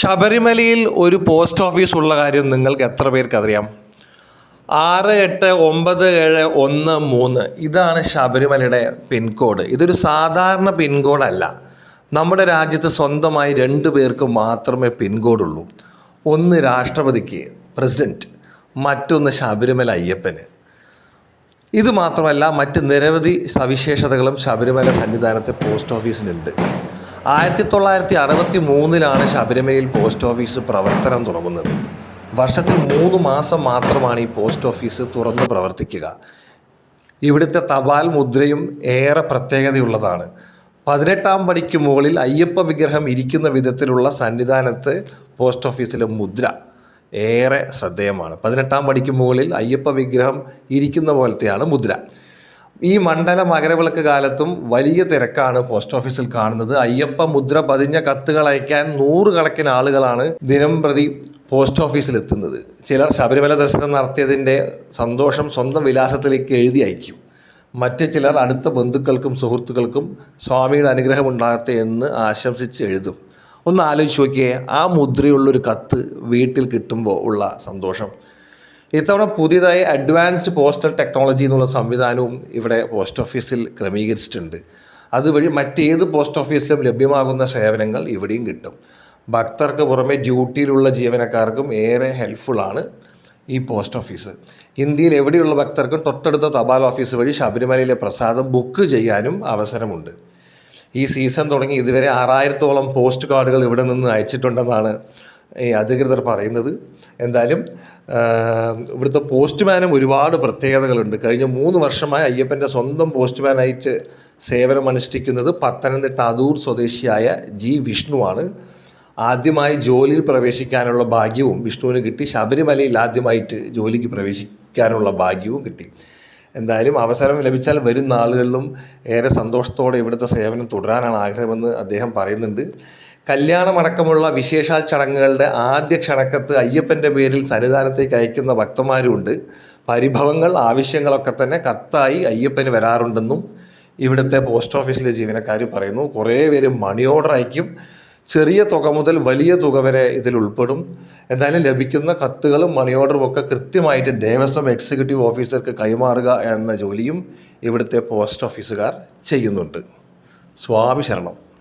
ശബരിമലയിൽ ഒരു post office ഉള്ള കാര്യം നിങ്ങൾക്ക് എത്ര പേർക്ക് അറിയാം? ആറ് എട്ട് ഒമ്പത് ഏഴ് ഒന്ന് മൂന്ന്. ഇതാണ് ശബരിമലയുടെ പിൻകോഡ് ഇതൊരു സാധാരണ പിൻകോഡല്ല നമ്മുടെ രാജ്യത്ത് സ്വന്തമായി രണ്ട് പേർക്ക് മാത്രമേ പിൻകോഡുള്ളൂ ഒന്ന് രാഷ്ട്രപതിക്ക് പ്രസിഡന്റ് മറ്റൊന്ന് ശബരിമല അയ്യപ്പന്. ഇത് മാത്രമല്ല മറ്റ് നിരവധി സവിശേഷതകളും ശബരിമല സന്നിധാനത്തെ പോസ്റ്റ് ഓഫീസിനുണ്ട് ആയിരത്തി തൊള്ളായിരത്തി അറുപത്തി മൂന്നിലാണ് ശബരിമലയിൽ പോസ്റ്റ് ഓഫീസ് പ്രവർത്തനം തുടങ്ങുന്നത്. വർഷത്തിൽ മൂന്ന് മാസം മാത്രമാണ് ഈ പോസ്റ്റ് ഓഫീസ് തുറന്ന് പ്രവർത്തിക്കുക. ഇവിടുത്തെ തപാൽ മുദ്രയും ഏറെ പ്രത്യേകതയുള്ളതാണ്. പതിനെട്ടാം പടിക്ക് മുകളിൽ അയ്യപ്പ വിഗ്രഹം ഇരിക്കുന്ന വിധത്തിലുള്ള സന്നിധാനത്ത് പോസ്റ്റ് ഓഫീസിലെ മുദ്ര ഏറെ ശ്രദ്ധേയമാണ്. പതിനെട്ടാം പടിക്ക് മുകളിൽ അയ്യപ്പ വിഗ്രഹം ഇരിക്കുന്ന പോലത്തെയാണ് മുദ്ര. ഈ മണ്ഡല മകരവിളക്ക് കാലത്തും വലിയ തിരക്കാണ് പോസ്റ്റ് ഓഫീസിൽ കാണുന്നത്. അയ്യപ്പ മുദ്ര പതിഞ്ഞ കത്തുകൾ അയക്കാൻ നൂറുകണക്കിന് ആളുകളാണ് ദിനം പ്രതി പോസ്റ്റ് ഓഫീസിൽ എത്തുന്നത്. ചിലർ ശബരിമല ദർശനം നടത്തിയതിന്റെ സന്തോഷം സ്വന്തം വിലാസത്തിലേക്ക് എഴുതി അയക്കും. മറ്റ് ചിലർ അടുത്ത ബന്ധുക്കൾക്കും സുഹൃത്തുക്കൾക്കും സ്വാമിയുടെ അനുഗ്രഹം ഉണ്ടാകട്ടെ എന്ന് ആശംസിച്ച് എഴുതും. ഒന്ന് ആലോചിച്ച് നോക്കിയേ ആ മുദ്രയുള്ളൊരു കത്ത് വീട്ടിൽ കിട്ടുമ്പോൾ ഉള്ള സന്തോഷം. ഇത്തവണ പുതിയതായി അഡ്വാൻസ്ഡ് പോസ്റ്റൽ ടെക്നോളജി എന്നുള്ള സംവിധാനവും ഇവിടെ പോസ്റ്റ് ഓഫീസിൽ ക്രമീകരിച്ചിട്ടുണ്ട്. അതുവഴി മറ്റേത് പോസ്റ്റ് ഓഫീസിലും ലഭ്യമാകുന്ന സേവനങ്ങൾ ഇവിടെയും കിട്ടും. ഭക്തർക്ക് പുറമെ ഡ്യൂട്ടിയിലുള്ള ജീവനക്കാർക്കും ഏറെ ഹെൽപ്ഫുള്ളാണ് ഈ പോസ്റ്റ് ഓഫീസ്. ഇന്ത്യയിൽ എവിടെയുള്ള ഭക്തർക്കും തൊട്ടടുത്ത തപാൽ ഓഫീസ് വഴി ശബരിമലയിലെ പ്രസാദം ബുക്ക് ചെയ്യാനും അവസരമുണ്ട്. ഈ സീസൺ തുടങ്ങി ഇതുവരെ ആറായിരത്തോളം പോസ്റ്റ് കാർഡുകൾ ഇവിടെ നിന്ന് അയച്ചിട്ടുണ്ടെന്നാണ് ഈ അധികൃതർ പറയുന്നത്. എന്തായാലും ഇവിടുത്തെ പോസ്റ്റ്മാനും ഒരുപാട് പ്രത്യേകതകളുണ്ട്. കഴിഞ്ഞ മൂന്ന് വർഷമായി അയ്യപ്പന്റെ സ്വന്തം പോസ്റ്റ്മാനായിട്ട് സേവനം അനുഷ്ഠിക്കുന്നത് പത്തനംതിട്ട അതൂർ സ്വദേശിയായ ജി വിഷ്ണുവാണ്. ആദ്യമായി ജോലിയിൽ പ്രവേശിക്കാനുള്ള ഭാഗ്യവും വിഷ്ണുവിന് കിട്ടി. ശബരിമലയിൽ ആദ്യമായിട്ട് ജോലിക്ക് പ്രവേശിക്കാനുള്ള ഭാഗ്യവും കിട്ടി. എന്തായാലും അവസരം ലഭിച്ചാൽ വരും നാളുകളിലും ഏറെ സന്തോഷത്തോടെ ഇവിടുത്തെ സേവനം തുടരാനാണ് ആഗ്രഹമെന്ന് അദ്ദേഹം പറയുന്നുണ്ട്. കല്യാണമടക്കമുള്ള വിശേഷാൽ ചടങ്ങുകളുടെ ആദ്യ ക്ഷണക്കത്ത് അയ്യപ്പന്റെ പേരിൽ സന്നിധാനത്തേക്ക് അയക്കുന്ന ഭക്തന്മാരുമുണ്ട് പരിഭവങ്ങൾ ആവശ്യങ്ങളൊക്കെ തന്നെ കത്തായി അയ്യപ്പന് വരാറുണ്ടെന്നും ഇവിടുത്തെ പോസ്റ്റ് ഓഫീസിലെ ജീവനക്കാർ പറയുന്നു. കുറേ പേര് മണി ഓർഡർ അയക്കും. ചെറിയ തുക മുതൽ വലിയ തുക വരെ ഇതിൽ ഉൾപ്പെടും. എന്തായാലും ലഭിക്കുന്ന കത്തുകളും മണി ഓർഡറും ഒക്കെ കൃത്യമായിട്ട് ദേവസ്വം എക്സിക്യൂട്ടീവ് ഓഫീസർക്ക് കൈമാറുക എന്ന ജോലിയും ഇവിടുത്തെ പോസ്റ്റ് ഓഫീസുകാർ ചെയ്യുന്നുണ്ട്. സ്വാമി ശരണം